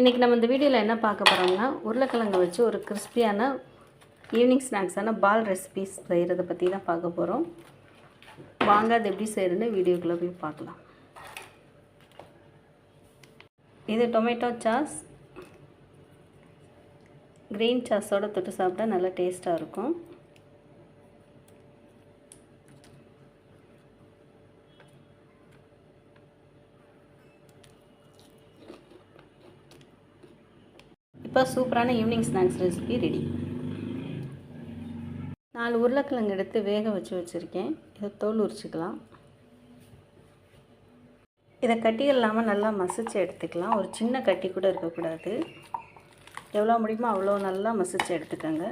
இன்றைக்கி நம்ம இந்த வீடியோவில் என்ன பார்க்க போகிறோம்னா உருளைக்கிழங்கு வச்சு ஒரு கிறிஸ்பியான ஈவினிங் ஸ்நாக்ஸான பால் ரெசிபிஸ் செய்கிறத பற்றி தான் பார்க்க போகிறோம் வாங்க அது எப்படி செய்கிறதுன்னு வீடியோக்குள்ளே போய் பார்க்கலாம். இது டொமேட்டோ சாஸ் க்ரீன் சாஸோட தொட்டு சாப்பிட்டா நல்லா டேஸ்ட்டாக இருக்கும். சூப்பராக சூப்பரான ஈவினிங் ஸ்நாக்ஸ் ரெசிபி ரெடி. நாலு உருளைக்கிழங்கு எடுத்து வேக வச்சு வச்சுருக்கேன். இதை தோல் உரிச்சிக்கலாம். இதை கட்டி இல்லாமல் நல்லா மசிச்சு எடுத்துக்கலாம். ஒரு சின்ன கட்டி கூட இருக்கக்கூடாது. எவ்வளோ முடியுமோ அவ்வளோ நல்லா மசிச்சு எடுத்துக்கோங்க.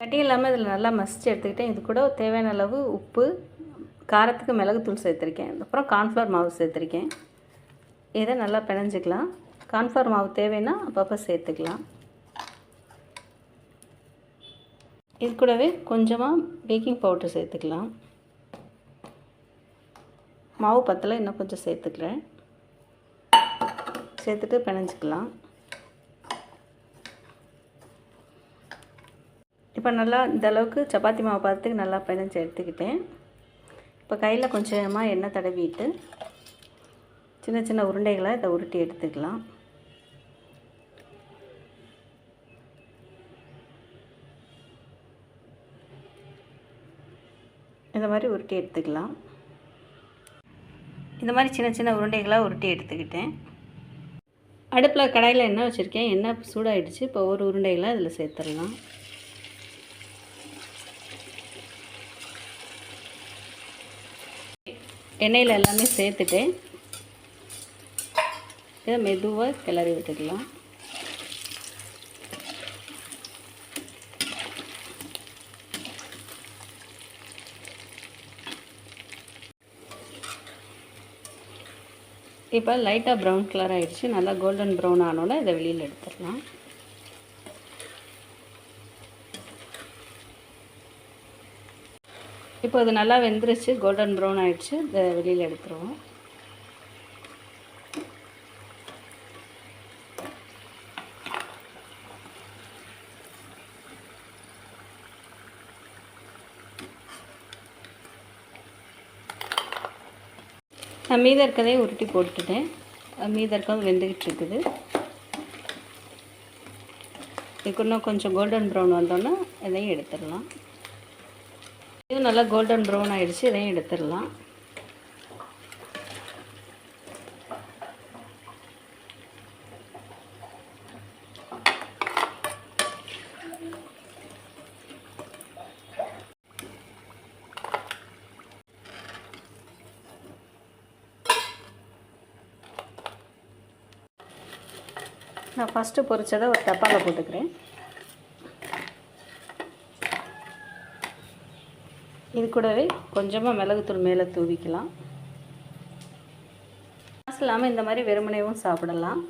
கட்டி இல்லாமல் இதில் நல்லா மசித்து எடுத்துக்கிட்டேன். இது கூட தேவையான அளவு உப்பு காரத்துக்கு மிளகுத்தூள் சேர்த்துருக்கேன். அப்புறம் கார்ன்ஃப்ளவர் மாவு சேர்த்துருக்கேன். இதை நல்லா பிணைஞ்சிக்கலாம். கார்ன்ஃப்ளவர் மாவு தேவைன்னா அப்பப்போ சேர்த்துக்கலாம். இது கூடவே கொஞ்சமாக பேக்கிங் பவுடர் சேர்த்துக்கலாம். மாவு பத்தலை இன்னும் கொஞ்சம் சேர்த்துக்கிறேன். சேர்த்துட்டு பிணைஞ்சிக்கலாம். இப்போ நல்லா இந்த அளவுக்கு சப்பாத்தி மாவு பார்த்துக்கு நல்லா பிணைஞ்சு எடுத்துக்கிட்டேன். இப்போ கையில் கொஞ்சமாக எண்ணெய் தடவிட்டு சின்ன சின்ன உருண்டைகளை இதை உருட்டி எடுத்துக்கலாம். இந்த மாதிரி உருட்டி எடுத்துக்கலாம். இந்த மாதிரி சின்ன சின்ன உருண்டைகளாக உருட்டி எடுத்துக்கிட்டேன். அடுப்பில் கடாயில் எண்ணெய் வச்சுருக்கேன். எண்ணெய் சூடாகிடுச்சு இப்போ ஒரு உருண்டைகளாக இதில் சேர்த்துடலாம். எண்ணெயில் எல்லாமே சேர்த்துட்டு இதை மெதுவாக கிளறி விட்டுக்கலாம். இப்போ லைட்டாக ப்ரௌன் கலர் ஆகிடுச்சு நல்லா கோல்டன் ப்ரௌன் ஆனோட இதை வெளியில் எடுத்துடலாம். இப்போ இது நல்லா வெந்துருச்சு கோல்டன் ப்ரௌன் ஆகிடுச்சு இதை வெளியில் எடுத்துருவோம். நான் மீத இருக்கதே உருட்டி போட்டுட்டேன். மீத இருக்கிறது வெந்துக்கிட்டு இருக்குது. இதுக்கு இன்னும் கொஞ்சம் கோல்டன் ப்ரௌன் வந்தோன்னே இதையும் எடுத்துடலாம். இது நல்லா கோல்டன் ப்ரௌன் ஆகிடுச்சு இதையும் எடுத்துடலாம். நான் ஃபஸ்ட்டு பொரிச்சதை ஒரு டப்பாவில் போட்டுக்கிறேன். இது கூடவே கொஞ்சமாக மிளகுத்தூள் மேலே தூவிக்கலாம். காசு இல்லாமல் இந்த மாதிரி வெறுமனையும் சாப்பிடலாம்.